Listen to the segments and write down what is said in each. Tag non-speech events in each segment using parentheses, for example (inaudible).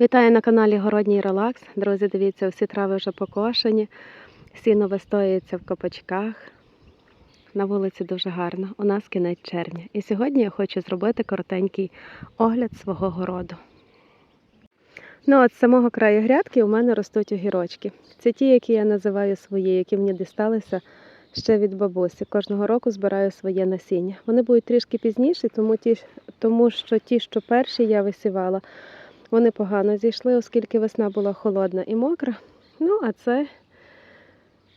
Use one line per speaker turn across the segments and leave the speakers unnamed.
Вітаю на каналі Городній Релакс. Друзі, дивіться, всі трави вже покошені, сіно вистоюється в копачках. На вулиці дуже гарно. У нас кінець червня. І сьогодні я хочу зробити коротенький огляд свого городу. Ну, от з самого краю грядки у мене ростуть огірочки. Це ті, які я називаю свої, які мені дісталися ще від бабусі. Кожного року збираю своє насіння. Вони будуть трішки пізніші, тому, ті, тому що ті, що перші я висівала, вони погано зійшли, оскільки весна була холодна і мокра. Ну, а це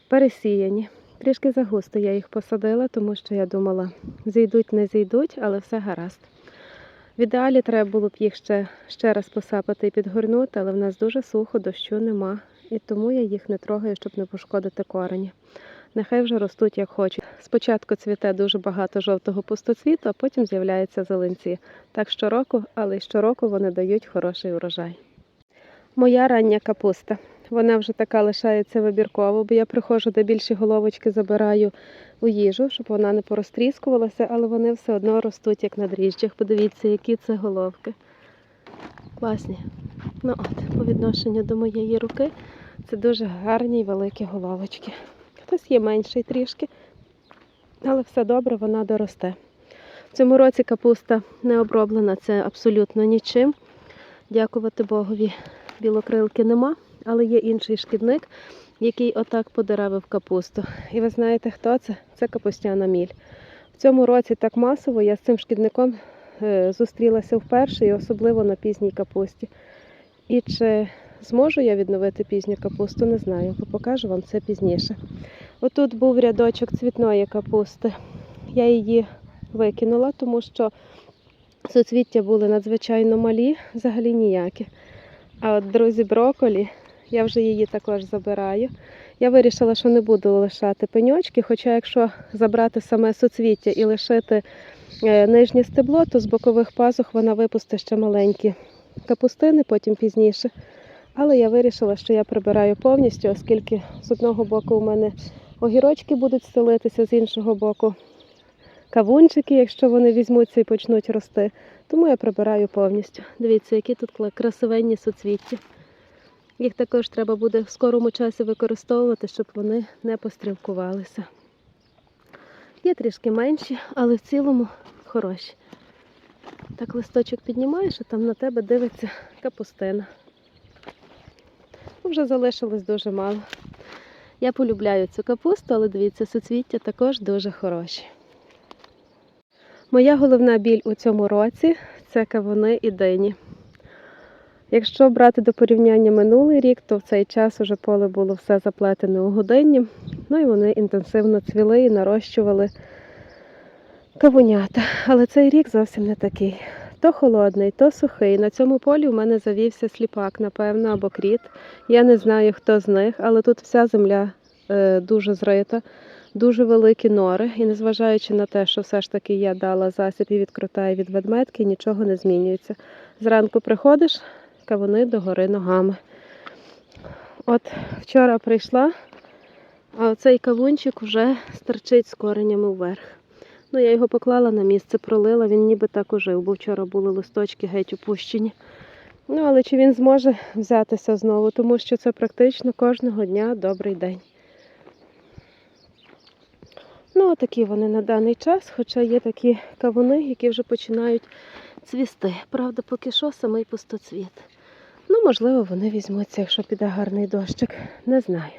пересіяні. Трішки загусто я їх посадила, тому що я думала, зійдуть, не зійдуть, але все гаразд. В ідеалі треба було б їх ще, ще раз посапати і підгорнути, але в нас дуже сухо, дощу нема. І тому я їх не трогаю, щоб не пошкодити корені. Нехай вже ростуть як хочуть. Спочатку цвіте дуже багато жовтого пустоцвіту, а потім з'являються зеленці. Так щороку, але й щороку вони дають хороший урожай. Моя рання капуста. Вона вже така лишається вибірково, бо я приходжу, де більші головочки забираю у їжу, щоб вона не порозтріскувалася, але вони все одно ростуть як на дріжджах. Подивіться, які це головки. Класні. Ну от, по відношенню до моєї руки, це дуже гарні й великі головочки. Хтось є менший трішки, але все добре, вона доросте. В цьому році капуста не оброблена, це абсолютно нічим. Дякувати Богові, білокрилки нема, але є інший шкідник, який отак подеревив капусту. І ви знаєте, хто це? Це капустяна міль. В цьому році так масово я з цим шкідником е, зустрілася вперше, і особливо на пізній капусті. І чи зможу я відновити пізню капусту, не знаю, бо покажу вам це пізніше. Отут був рядочок цвітної капусти. Я її викинула, тому що суцвіття були надзвичайно малі, взагалі ніякі. А от, друзі, броколі, я вже її також забираю. Я вирішила, що не буду лишати пеньочки, хоча якщо забрати саме суцвіття і лишити е, нижнє стебло, то з бокових пазух вона випустить ще маленькі капустини, потім пізніше. Але я вирішила, що я прибираю повністю, оскільки з одного боку у мене огірочки будуть стелитися, з іншого боку кавунчики, якщо вони візьмуться і почнуть рости. Тому я прибираю повністю. Дивіться, які тут красивенні суцвіття. Їх також треба буде в скорому часі використовувати, щоб вони не пострілкувалися. Є трішки менші, але в цілому хороші. Так листочок піднімаєш, а там на тебе дивиться капустина. Вже залишилось дуже мало. Я полюбляю цю капусту, але дивіться, суцвіття також дуже хороші. Моя головна біль у цьому році це кавуни і дині. Якщо брати до порівняння минулий рік, то в цей час уже поле було все заплетене у годинні. Ну і вони інтенсивно цвіли і нарощували кавунята. Але цей рік зовсім не такий. То холодний, то сухий. На цьому полі в мене завівся сліпак, напевно, або кріт. Я не знаю, хто з них, але тут вся земля е, дуже зрита, дуже великі нори. І незважаючи на те, що все ж таки я дала засіб і від і від ведмедки, нічого не змінюється. Зранку приходиш, кавуни догори ногами. От вчора прийшла, а оцей кавунчик вже стерчить з коренями вверх. Ну, я його поклала на місце, пролила, він ніби так ожив, бо вчора були листочки геть опущені. Ну, але чи він зможе взятися знову, тому що це практично кожного дня добрий день. Ну, такі вони на даний час, хоча є такі кавуни, які вже починають цвісти. Правда, поки що самий пустоцвіт. Ну, можливо, вони візьмуться, якщо піде гарний дощик. Не знаю.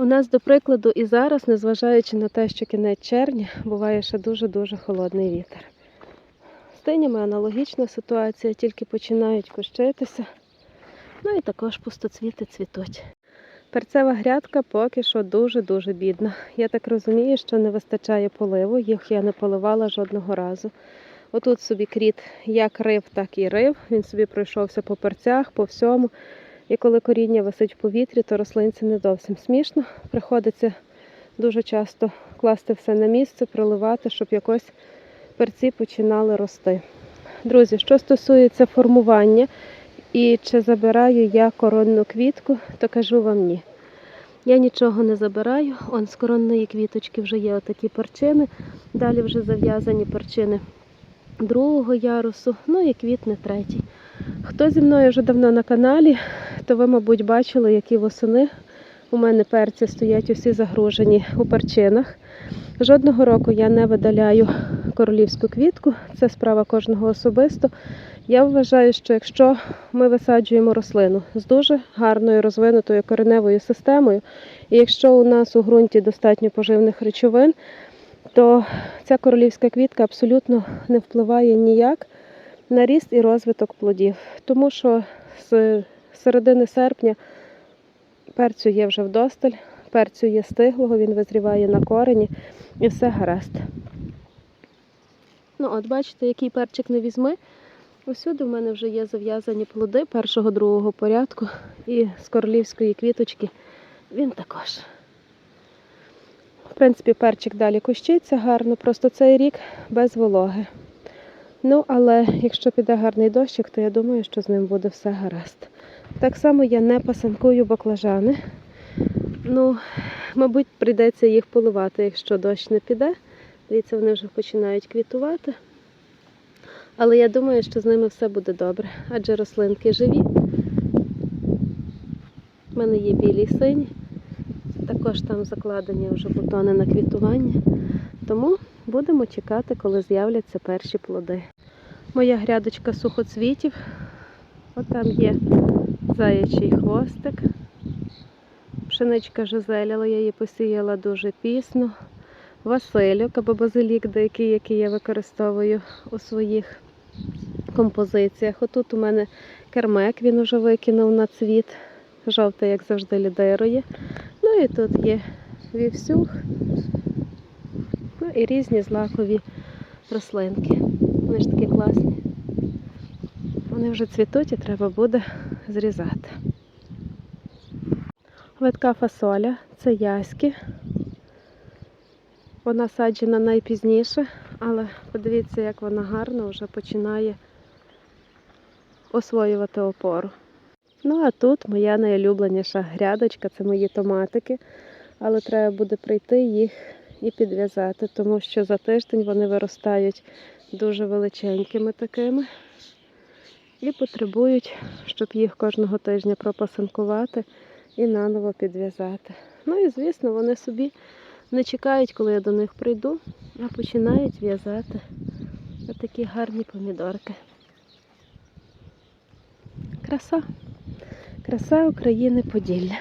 У нас, до прикладу, і зараз, незважаючи на те, що кінець червня, буває ще дуже-дуже холодний вітер. З динями аналогічна ситуація, тільки починають кущитися. Ну і також пустоцвіти цвітуть. Перцева грядка поки що дуже-дуже бідна. Я так розумію, що не вистачає поливу, їх я не поливала жодного разу. Отут собі кріт як рив, так і рив. Він собі пройшовся по перцях, по всьому. І коли коріння висить в повітрі, то рослинці не зовсім смішно. Приходиться дуже часто класти все на місце, проливати, щоб якось перці починали рости. Друзі, що стосується формування і чи забираю я коронну квітку, то кажу вам ні. Я нічого не забираю. Он з коронної квіточки вже є отакі перчини. Далі вже зав'язані перчини другого ярусу, ну і квітне третій. Хто зі мною вже давно на каналі, то ви, мабуть, бачили, які восени у мене перці стоять усі загружені у перчинах. Жодного року я не видаляю королівську квітку, це справа кожного особисто. Я вважаю, що якщо ми висаджуємо рослину з дуже гарною розвинутою кореневою системою, і якщо у нас у ґрунті достатньо поживних речовин, то ця королівська квітка абсолютно не впливає ніяк на ріст і розвиток плодів. Тому що з середини серпня перцю є вже вдосталь, перцю є стиглого, він визріває на корені і все гаразд. Ну, от бачите, який перчик не візьми. Усюди в мене вже є зав'язані плоди першого другого порядку, і з королівської квіточки він також. В принципі, перчик далі кущиться гарно, просто цей рік без вологи. Ну, але якщо піде гарний дощик, то я думаю, що з ним буде все гаразд. Так само я не пасанкую баклажани. Ну, мабуть, прийдеться їх поливати, якщо дощ не піде. Дивіться, вони вже починають квітувати. Але я думаю, що з ними все буде добре, адже рослинки живі. У мене є білі сині. Також там закладені вже бутони на квітування. Тому будемо чекати, коли з'являться перші плоди. Моя грядочка сухоцвітів. От там є заячий хвостик. Пшеничка жизеляла, я її посіяла дуже пісно. Василюк або базилік, деякий, який я використовую у своїх композиціях. Отут у мене кермек, він уже викинув на цвіт. Жовтий, як завжди, лідирує. Ну і тут є вівсюх. І різні злакові рослинки. Вони ж такі класні. Вони вже цвітуть і треба буде зрізати. Ветка фасоля це яськи. Вона саджена найпізніше, але подивіться, як вона гарно вже починає освоювати опору. Ну, а тут моя найулюбленіша грядочка це мої томатики, але треба буде прийти їх і підв'язати, тому що за тиждень вони виростають дуже величенькими такими і потребують, щоб їх кожного тижня пропасинкувати і наново підв'язати. Ну і звісно, вони собі не чекають, коли я до них прийду, а починають в'язати такі гарні помідорки. Краса. Краса України Поділля.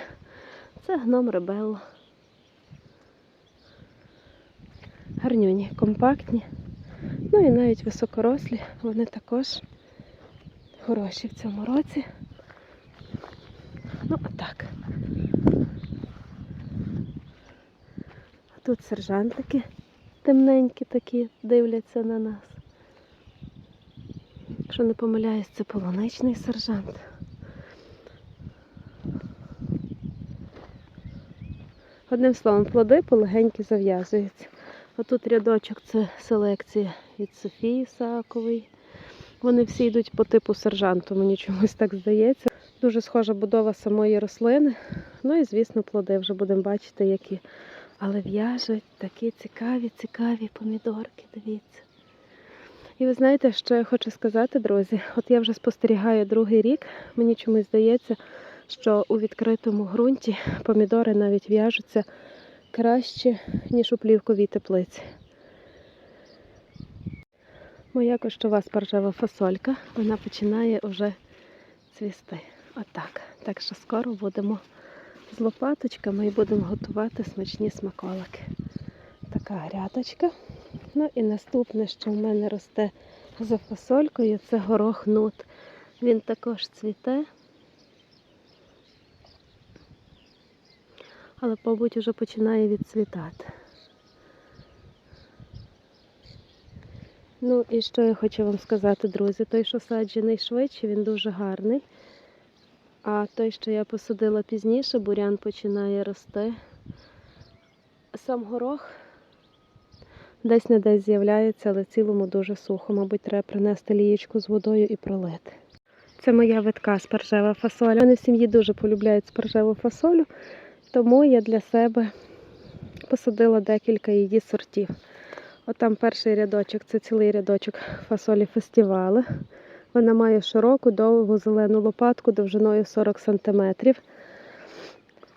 Це гном Ребелло. Гарнюні, компактні. Ну і навіть високорослі, вони також хороші в цьому році. Ну, отак. Тут сержантики темненькі такі дивляться на нас. Якщо не помиляюсь, це полуничний сержант. Одним словом, плоди полегенькі зав'язуються. Отут рядочок це селекція від Софії Сакової. Вони всі йдуть по типу сержанту, мені чомусь так здається. Дуже схожа будова самої рослини. Ну і, звісно, плоди вже будемо бачити, які. Але в'яжуть такі цікаві, цікаві помідорки, дивіться. І ви знаєте, що я хочу сказати, друзі? От я вже спостерігаю другий рік. Мені чомусь здається, що у відкритому ґрунті помідори навіть в'яжуться краще, ніж у плівковій теплиці. Моя кощова спаржева фасолька, вона починає вже цвісти. Отак. Так що скоро будемо з лопаточками і будемо готувати смачні смаколики. Така грядочка. Ну і наступне, що в мене росте за фасолькою, це горох нут. Він також цвіте. Але, мабуть, вже починає відцвітати. Ну і що я хочу вам сказати, друзі, той, що саджений швидше, він дуже гарний. А той, що я посадила пізніше, бурян починає рости. Сам горох десь не десь з'являється, але цілому дуже сухо. Мабуть, треба принести лієчку з водою і пролити. Це моя витка спаржева фасоля. Вони в сім'ї дуже полюбляють спаржеву фасолю, тому я для себе посадила декілька її сортів. Отам перший рядочок, це цілий рядочок фасолі фестивали. Вона має широку, довгу зелену лопатку довжиною 40 см.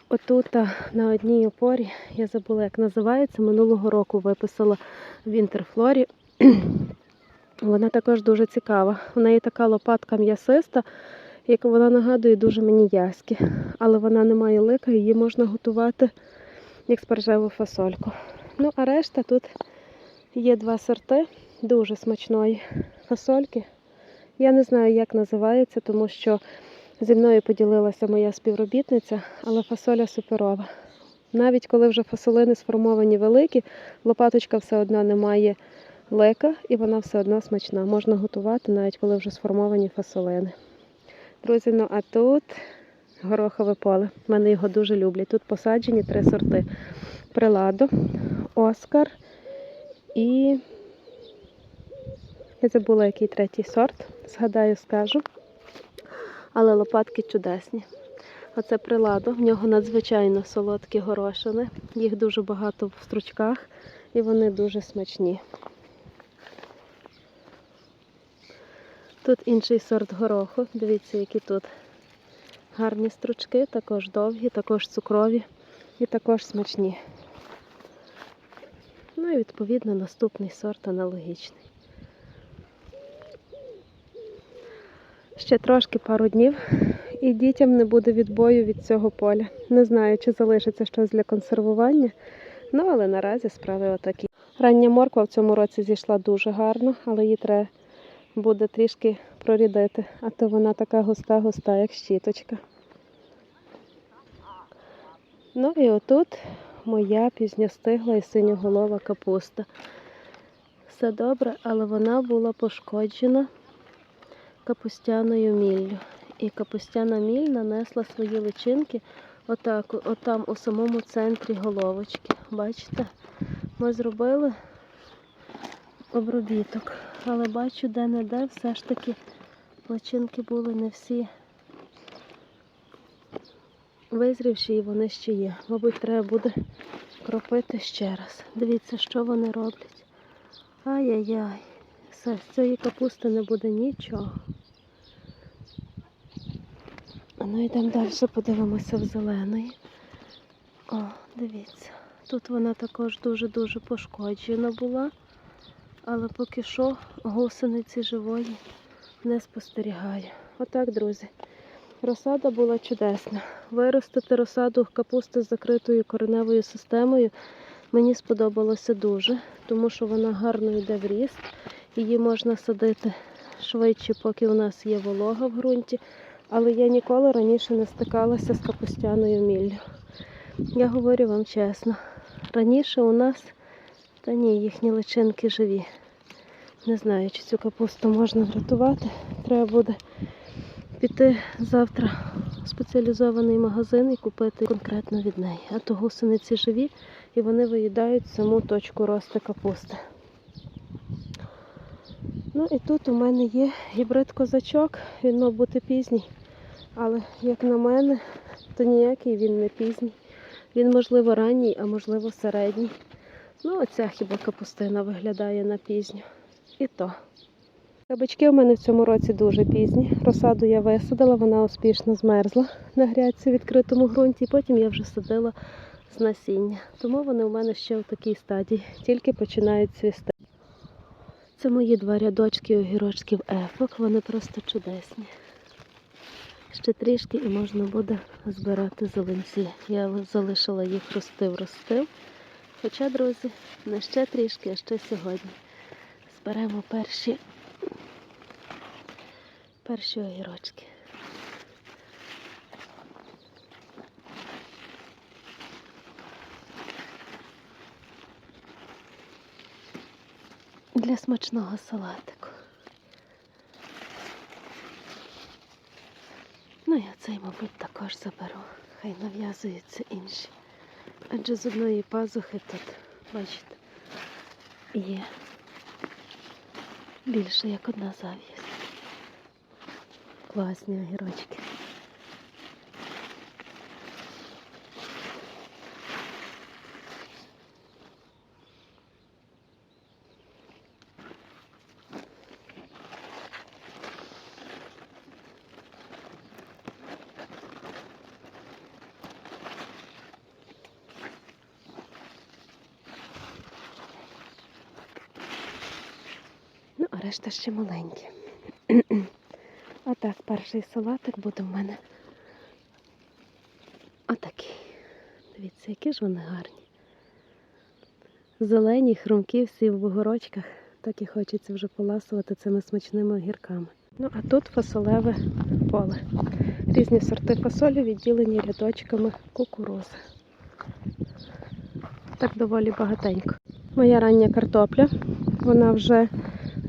Отут на одній опорі, я забула, як називається, минулого року виписала в інтерфлорі. (clears throat) Вона також дуже цікава. У неї така лопатка м'ясиста, як вона нагадує дуже мені яськи. Але вона не має лика, її можна готувати як спаржеву фасольку. Ну, а решта тут є два сорти дуже смачної фасольки. Я не знаю, як називається, тому що зі мною поділилася моя співробітниця, але фасоля суперова. Навіть коли вже фасолини сформовані великі, лопаточка все одно не має лика і вона все одно смачна. Можна готувати, навіть коли вже сформовані фасолини. Друзі, ну а тут горохове поле. Мене його дуже люблять. Тут посаджені три сорти: Приладо, Оскар і я забула, який третій сорт. Згадаю, скажу. Але лопатки чудесні. Оце приладо, в нього надзвичайно солодкі горошини. Їх дуже багато в стручках і вони дуже смачні. Тут інший сорт гороху. Дивіться, які тут гарні стручки, також довгі, також цукрові і також смачні. Ну і відповідно наступний сорт аналогічний. Ще трошки пару днів і дітям не буде відбою від цього поля. Не знаю, чи залишиться щось для консервування, ну але наразі справи отакі. Рання морква в цьому році зійшла дуже гарно, але її треба буде трішки прорідити, а то вона така густа-густа, як щіточка. Ну і отут моя пізньостигла і синьоголова капуста. Все добре, але вона була пошкоджена капустяною міллю. І капустяна міль нанесла свої личинки отак, отам у самому центрі головочки. Бачите? Ми зробили обробіток, але бачу, де-не-де все ж таки личинки були не всі визрівші і вони ще є. Мабуть, треба буде кропити ще раз. Дивіться, що вони роблять. Ай-яй-яй. Все, з цієї капусти не буде нічого. Ну йдемо далі, подивимося в зеленої. О, дивіться. Тут вона також дуже-дуже пошкоджена була, але поки що гусениці живої не спостерігаю. Отак, друзі. Розсада була чудесна. Виростити розсаду капусти з закритою кореневою системою мені сподобалося дуже, тому що вона гарно йде в ріст. Її можна садити швидше, поки у нас є волога в ґрунті. Але я ніколи раніше не стикалася з капустяною міллю. Я говорю вам чесно, раніше у нас, та ні, їхні личинки живі. Не знаю, чи цю капусту можна врятувати. Треба буде піти завтра в спеціалізований магазин і купити конкретно від неї. А то гусениці живі і вони виїдають саму точку росту капусти. Ну і тут у мене є гібрид козачок, він мав бути пізній. Але, як на мене, то ніякий він не пізній. Він, можливо, ранній, а можливо, середній. Ну, оця хіба капустина виглядає на пізню. І то. Кабачки у мене в цьому році дуже пізні. Розсаду я висадила, вона успішно змерзла на грядці в відкритому ґрунті, і потім я вже садила з насіння. Тому вони у мене ще в такій стадії, тільки починають цвісти. Це мої два рядочки огірочків ефок, вони просто чудесні. Ще трішки і можна буде збирати зеленці. Я залишила їх рости в ростив. Хоча, друзі, не ще трішки, а ще сьогодні. Зберемо перші, перші огірочки. Для смачного салатику. Ну, я цей, мабуть, також заберу. Хай нав'язуються інші. Адже з одної пазухи тут, бачите, є більше як одна завість. Класні огірочки. Решта ще маленькі. (clears throat) Отак, перший салатик буде в мене. Отакий. Дивіться, які ж вони гарні. Зелені, хрумкі, всі в бугорочках. Так і хочеться вже поласувати цими смачними огірками. Ну, а тут фасолеве поле. Різні сорти фасолі відділені рядочками кукурузи. Так доволі багатенько. Моя рання картопля, вона вже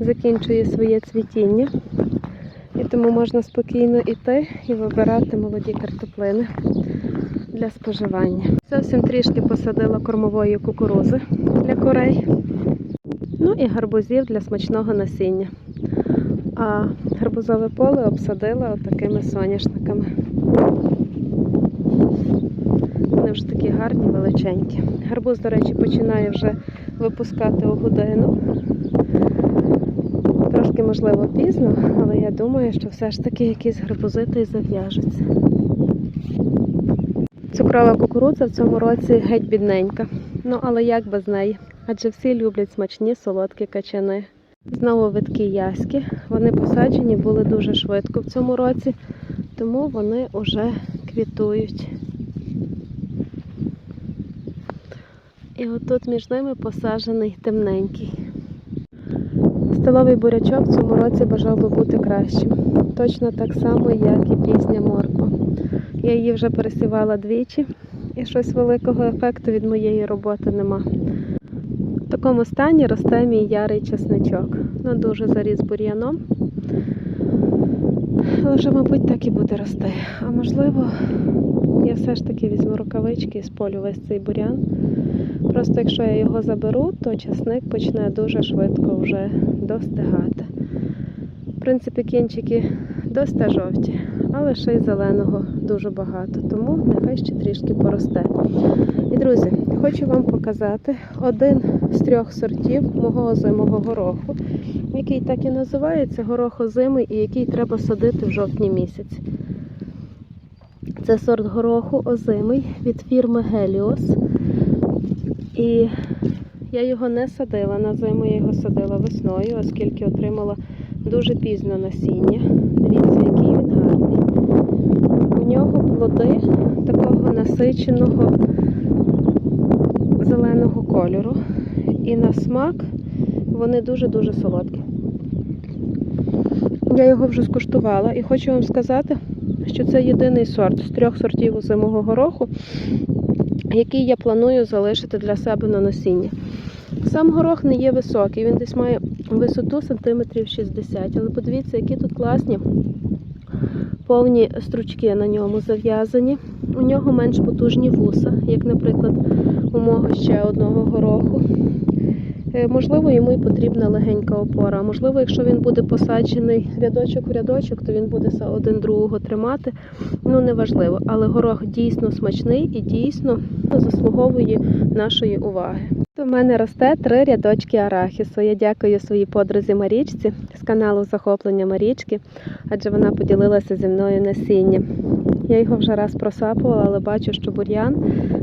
закінчує своє цвітіння. І тому можна спокійно йти і вибирати молоді картоплини для споживання. Зовсім трішки посадила кормової кукурузи для курей. Ну і гарбузів для смачного насіння. А гарбузове поле обсадила отакими соняшниками. Вони вже такі гарні, величенькі. Гарбуз, до речі, починає вже випускати у годину. Трошки, можливо, пізно, але я думаю, що все ж таки якісь гарбузи то зав'яжуться. Цукрова кукурудза в цьому році геть бідненька. Ну, але як без неї? Адже всі люблять смачні солодкі качани. Знову виткі яськи. Вони посаджені були дуже швидко в цьому році, тому вони вже квітують. І отут між ними посаджений темненький. Столовий бурячок в цьому році бажав би бути кращим. Точно так само, як і пісня морква. Я її вже пересівала двічі, і щось великого ефекту від моєї роботи нема. В такому стані росте мій ярий чесничок. Ну, дуже заріс бур'яном. Але мабуть, так і буде рости. А можливо, я все ж таки візьму рукавички і сполю весь цей бур'ян. Просто якщо я його заберу, то часник почне дуже швидко вже достигати. В принципі, кінчики доста жовті, але ще й зеленого дуже багато, тому нехай ще трішки поросте. І, друзі, хочу вам показати один з трьох сортів мого озимого гороху, який так і називається горох озимий і який треба садити в жовтні місяці. Це сорт гороху озимий від фірми Геліос. І я його не садила на зиму, я його садила весною, оскільки отримала дуже пізно насіння. Дивіться, який він гарний. У нього плоди такого насиченого зеленого кольору. І на смак вони дуже-дуже солодкі. Я його вже скуштувала і хочу вам сказати, що це єдиний сорт з трьох сортів озимого гороху, який я планую залишити для себе на насіння. Сам горох не є високий, він десь має висоту сантиметрів 60, але подивіться, які тут класні повні стручки на ньому зав'язані. У нього менш потужні вуса, як, наприклад, у мого ще одного гороху. Е, Можливо, йому і потрібна легенька опора. Можливо, якщо він буде посаджений рядочок в рядочок, то він буде один другого тримати. Ну, неважливо. Але горох дійсно смачний і дійсно заслуговує нашої уваги. У мене росте три рядочки арахісу. Я дякую своїй подрузі Марічці з каналу Захоплення Марічки, адже вона поділилася зі мною насінням. Я його вже раз просапувала, але бачу, що бур'ян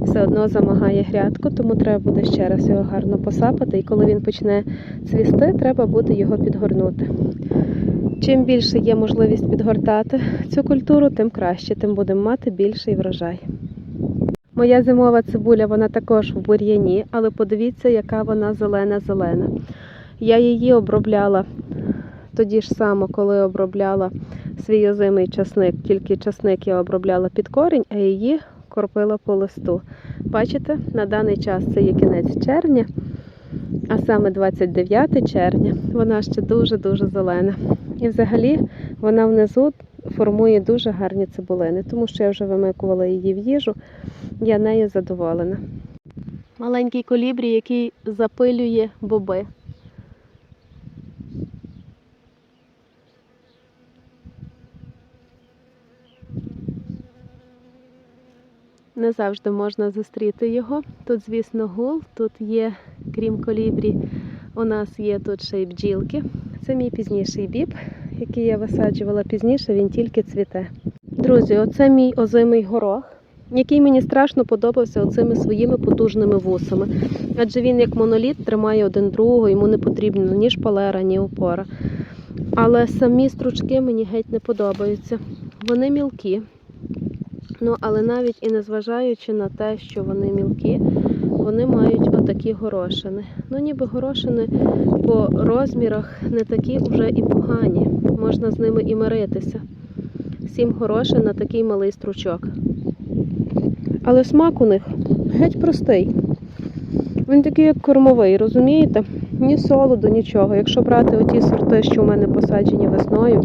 все одно замагає грядку, тому треба буде ще раз його гарно посапати. І коли він почне цвісти, треба буде його підгорнути. Чим більше є можливість підгортати цю культуру, тим краще, тим будемо мати більший врожай. Моя зимова цибуля, вона також в бур'яні, але подивіться, яка вона зелена-зелена. Я її обробляла тоді ж само, коли обробляла свій озимий часник, тільки часник я обробляла під корінь, а її кропила по листу. Бачите, на даний час це є кінець червня, а саме 29 червня. Вона ще дуже-дуже зелена. І взагалі вона внизу формує дуже гарні цибулини, тому що я вже вимикувала її в їжу, я нею задоволена. Маленький колібрі, який запилює боби. Не завжди можна зустріти його. Тут, звісно, гул, тут є, крім колібрі, у нас є тут ще й бджілки. Це мій пізніший біб, який я висаджувала пізніше, він тільки цвіте. Друзі, оце мій озимий горох, який мені страшно подобався оцими своїми потужними вусами. Адже він як моноліт тримає один другого, йому не потрібно ні шпалера, ні опора. Але самі стручки мені геть не подобаються. Вони мілкі. Ну, але навіть і незважаючи на те, що вони мілкі, вони мають отакі горошини. Ну, ніби горошини по розмірах не такі вже і погані. Можна з ними і миритися. Сім горошин на такий малий стручок. Але смак у них геть простий. Він такий, як кормовий, розумієте? Ні солоду, нічого. Якщо брати оті сорти, що в мене посаджені весною,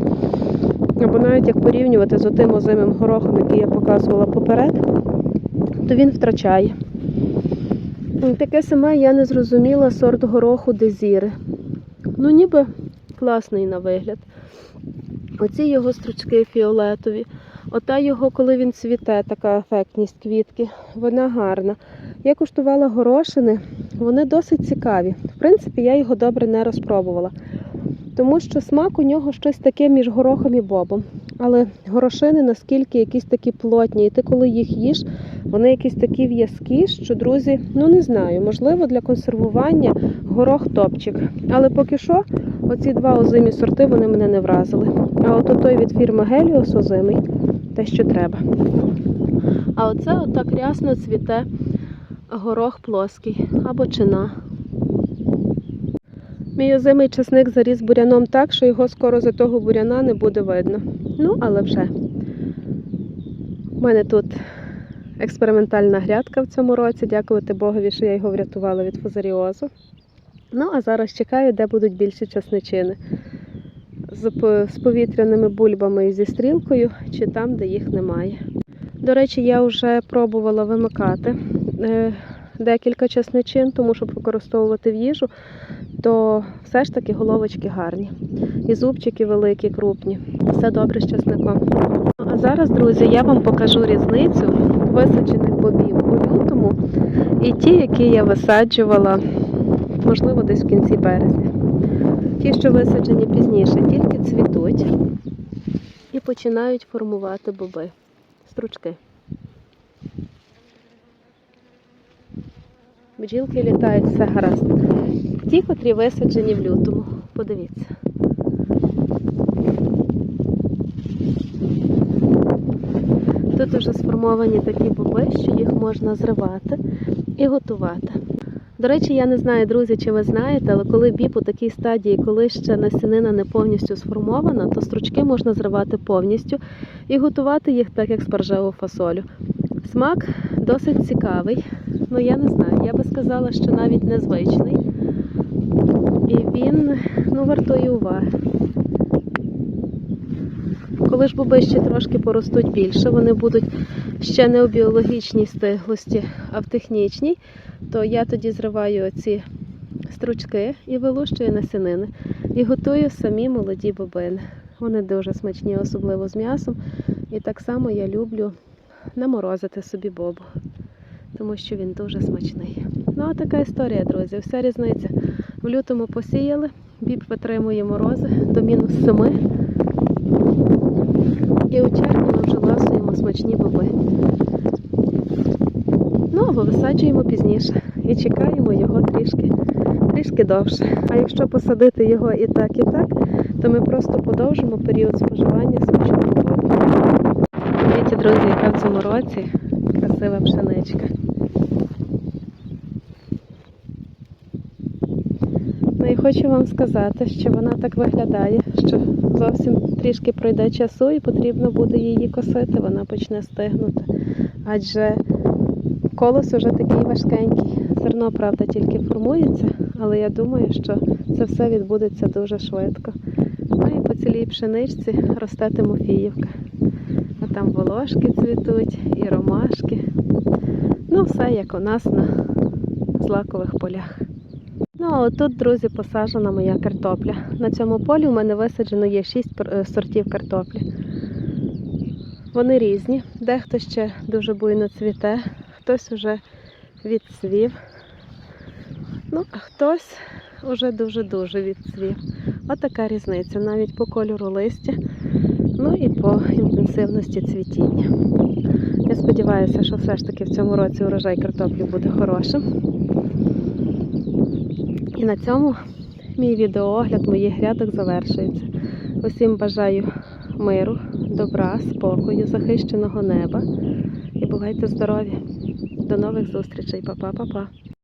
або навіть як порівнювати з отим озимим горохом, який я показувала поперед, то він втрачає. Таке саме я не зрозуміла сорт гороху дезіри. Ну, ніби класний на вигляд. Оці його стручки фіолетові. Ота його, коли він цвіте, така ефектність квітки, вона гарна. Я куштувала горошини, вони досить цікаві. В принципі, я його добре не розпробувала, тому що смак у нього щось таке між горохом і бобом. Але горошини наскільки якісь такі плотні, і ти коли їх їш, вони якісь такі в'язкі, що, друзі, ну не знаю, можливо, для консервування горох топчик. Але поки що, оці два озимі сорти вони мене не вразили. А от той від фірми Геліос озимий, те, що треба. А оце отак рясно цвіте горох плоский або чина. Мій озимий часник заріс буряном так, що його скоро за того буряна не буде видно. Ну, але вже. У мене тут експериментальна грядка в цьому році. Дякувати Богові, що я його врятувала від фузаріозу. Ну, а зараз чекаю, де будуть більші часничини. З, з повітряними бульбами і зі стрілкою, чи там, де їх немає. До речі, я вже пробувала вимикати е, декілька часничин, тому щоб використовувати в їжу, то все ж таки головочки гарні. І зубчики великі, крупні. Все добре з часником. А зараз, друзі, я вам покажу різницю висаджених бобів у лютому і ті, які я висаджувала, можливо, десь в кінці березня. Ті, що висаджені пізніше, тільки цвітуть і починають формувати боби, стручки. Бджілки літають, все гаразд. Ті, котрі висаджені в лютому. Подивіться. Тут уже сформовані такі боби, що їх можна зривати і готувати. До речі, я не знаю, друзі, чи ви знаєте, але коли біб у такій стадії, коли ще насінина не повністю сформована, то стручки можна зривати повністю і готувати їх так, як спаржеву фасолю. Смак досить цікавий. Ну, я не знаю, я би сказала, що навіть незвичний. І він ну, вартує уваги. Коли ж боби ще трошки поростуть більше, вони будуть ще не у біологічній стиглості, а в технічній, то я тоді зриваю оці стручки і вилущую насінини. І готую самі молоді бобини. Вони дуже смачні, особливо з м'ясом. І так само я люблю наморозити собі бобу, тому що він дуже смачний. Ну, а така історія, друзі. Вся різниця. В лютому посіяли, біб витримує морози до мінус 7. І у червні ми вже ласуємо смачні боби. Ну, або висаджуємо пізніше і чекаємо його трішки, трішки довше. А якщо посадити його і так, і так, то ми просто подовжимо період споживання смачного бобу. Дивіться, друзі, яка в цьому році красива пшеничка. Ну і хочу вам сказати, що вона так виглядає, що зовсім трішки пройде часу і потрібно буде її косити, вона почне стигнути. Адже колос уже такий важкенький. Зерно, правда, тільки формується, але я думаю, що це все відбудеться дуже швидко. Ну і по цілій пшеничці росте Тимофіївка. А там волошки цвітуть і ромашки. Ну, все як у нас на злакових полях. Ну, а отут, друзі, посаджена моя картопля. На цьому полі у мене висаджено є 6 сортів картоплі. Вони різні. Дехто ще дуже буйно цвіте, хтось уже відцвів. Ну, а хтось уже дуже-дуже відцвів. Отака різниця навіть по кольору листя, ну і по інтенсивності цвітіння. Я сподіваюся, що все ж таки в цьому році урожай картоплі буде хорошим. І на цьому мій відеоогляд моїх грядок завершується. Усім бажаю миру, добра, спокою, захищеного неба. І бувайте здорові! До нових зустрічей, Па-па-па-па!